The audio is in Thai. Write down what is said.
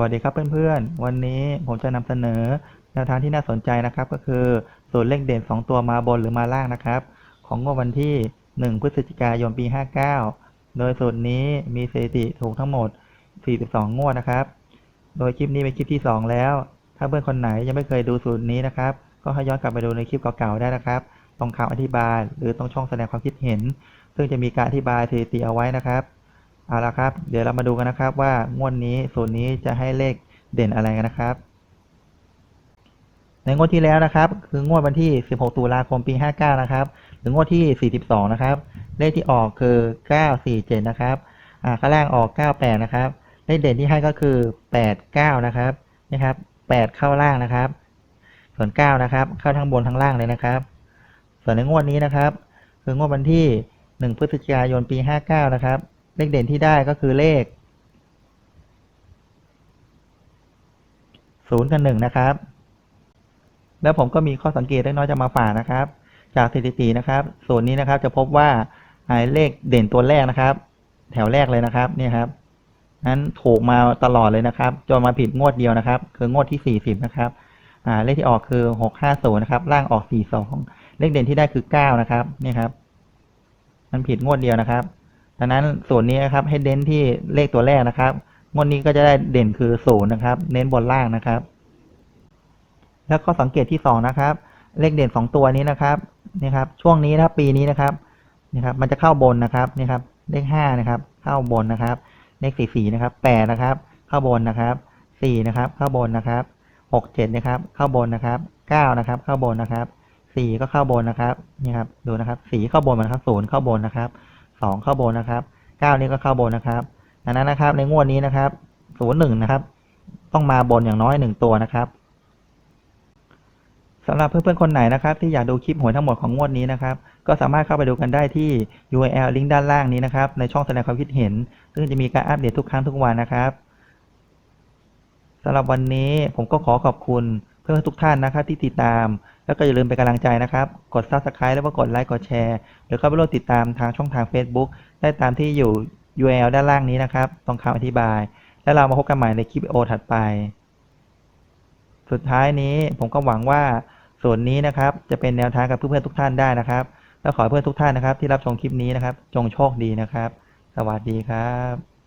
วัสดีครับเพื่อนๆ วันนี้ผมจะนำเสนอแนวทางที่น่าสนใจนะครับ ก็คือสูตรเลขเด่น 2 ตัวมาบนหรือมาล่างนะครับ ของงวดวันที่ 1 พฤศจิกายนปี 59 โดยสูตรนี้มีสถิติถูกทั้งหมด 42 งวดนะครับ โดยคลิปนี้เป็นคลิปที่ 2 แล้ว ถ้าเพื่อนคนไหนยังไม่เคยดูสูตรนี้นะครับ ก็ให้ย้อนกลับไปดูในคลิปเก่าๆได้นะครับ ตรงคำอธิบายหรือตรงช่องแสดงความคิดเห็น ซึ่งจะมีการอธิบายสถิติเอาไว้นะครับ เอาละครับ เดี๋ยวเรามาดูกันนะครับว่างวดนี้สูตรนี้จะให้เลขเด่นอะไรกันนะครับ ในงวดที่แล้วนะครับ คืองวดวันที่ 16 ตุลาคมปี 59 นะครับ หรืองวดที่ 42 นะครับ เลขที่ออกคือ 947 นะครับ อ่าข้างล่างออก 98 นะครับ เลขเด่นที่ให้ก็คือ 89 นะครับ นะครับ 8 เข้าล่างนะครับ ส่วน 9 นะครับ เข้าทั้งบนทั้งล่างเลยนะครับ ส่วนในงวดนี้นะครับ คืองวดวันที่ 1 พฤศจิกายนปี 59 นะครับ เลขเด่นที่ได้ก็คือเลข0กับ1นะครับ แล้วผมก็มีข้อสังเกตเล็กน้อยจะมาฝากนะครับ จากสถิตินะครับ ส่วนนี้นะครับจะพบว่าหายเลขเด่นตัวแรกนะครับ แถวแรกเลยนะครับเนี่ยครับนั้นถูกมาตลอดเลยนะครับจนมาผิดงวดเดียวนะครับ คืองวดที่40นะครับอ่าเลขที่ออกคือ650นะครับ ล่างออก42เลขเด่นที่ได้คือ9นะครับเนี่ยครับ มันผิดงวดเดียวนะครับ ดังนั้นส่วนนี้นะครับให้เน้นที่เลขตัวแรกนะครับงวดนี้ก็จะได้เด่นคือ0นย์นะครับ เน้นบนล่างนะครับ แล้วก็สังเกตที่2นะครับ เลขเด่น2ตัวนี้นะครับนี่ครับ ช่วงนี้นะครับปีนี้นะครับนี่ครับ มันจะเข้าบนนะครับนี่ครับ เลข5นะครับ เข้าบนนะครับ เลข44นะครับ8นะครับ เข้าบนนะครับ4นะครับ เข้าบนนะครับ6 7นะครับ เข้าบนนะครับ9นะครับ เข้าบนนะครับ4ก็เข้าบนนะครับนี่ครับ ดูนะครับ4เข้าบนเหมือนครับ0เข้าบนนะครับ 2 เข้าบนนะครับ 9 นี่ก็เข้าบนนะครับดังนั้นนะครับในงวดนี้นะครับ01นะครับ ต้องมาบนอย่างน้อย 1 ตัวนะครับสำหรับเพื่อนๆคนไหนนะครับ ที่อยากดูคลิปหวยทั้งหมดของงวดนี้นะครับ ก็สามารถเข้าไปดูกันได้ที่ URL ลิงก์ด้านล่างนี้นะครับ ในช่องแสดงความคิดเห็น ซึ่งจะมีการอัปเดตทุกครั้งทุกวันนะครับสำหรับวันนี้ผมก็ขอขอบคุณ พื่อนๆทุกท่านนะครับที่ติดตาม แล้วก็อย่าลืมเป็นกำลังใจนะครับ กด Subscribe แล้วก็กดไลค์กดแชร์หรือเข้าไปร่วมติดตามทางช่องทาง Facebook ได้ตามที่อยู่ URL ด้านล่างนี้นะครับตรงคำอธิบาย แล้วเรามาพบกันใหม่ในคลิปโอถัดไป สุดท้ายนี้ผมก็หวังว่าส่วนนี้นะครับจะเป็นแนวทางกับเพื่อนๆทุกท่านได้นะครับ แล้วขอเพื่อนทุกท่านนะครับ ที่รับชมคลิปนี้นะครับ จงโชคดีนะครับ สวัสดีครับ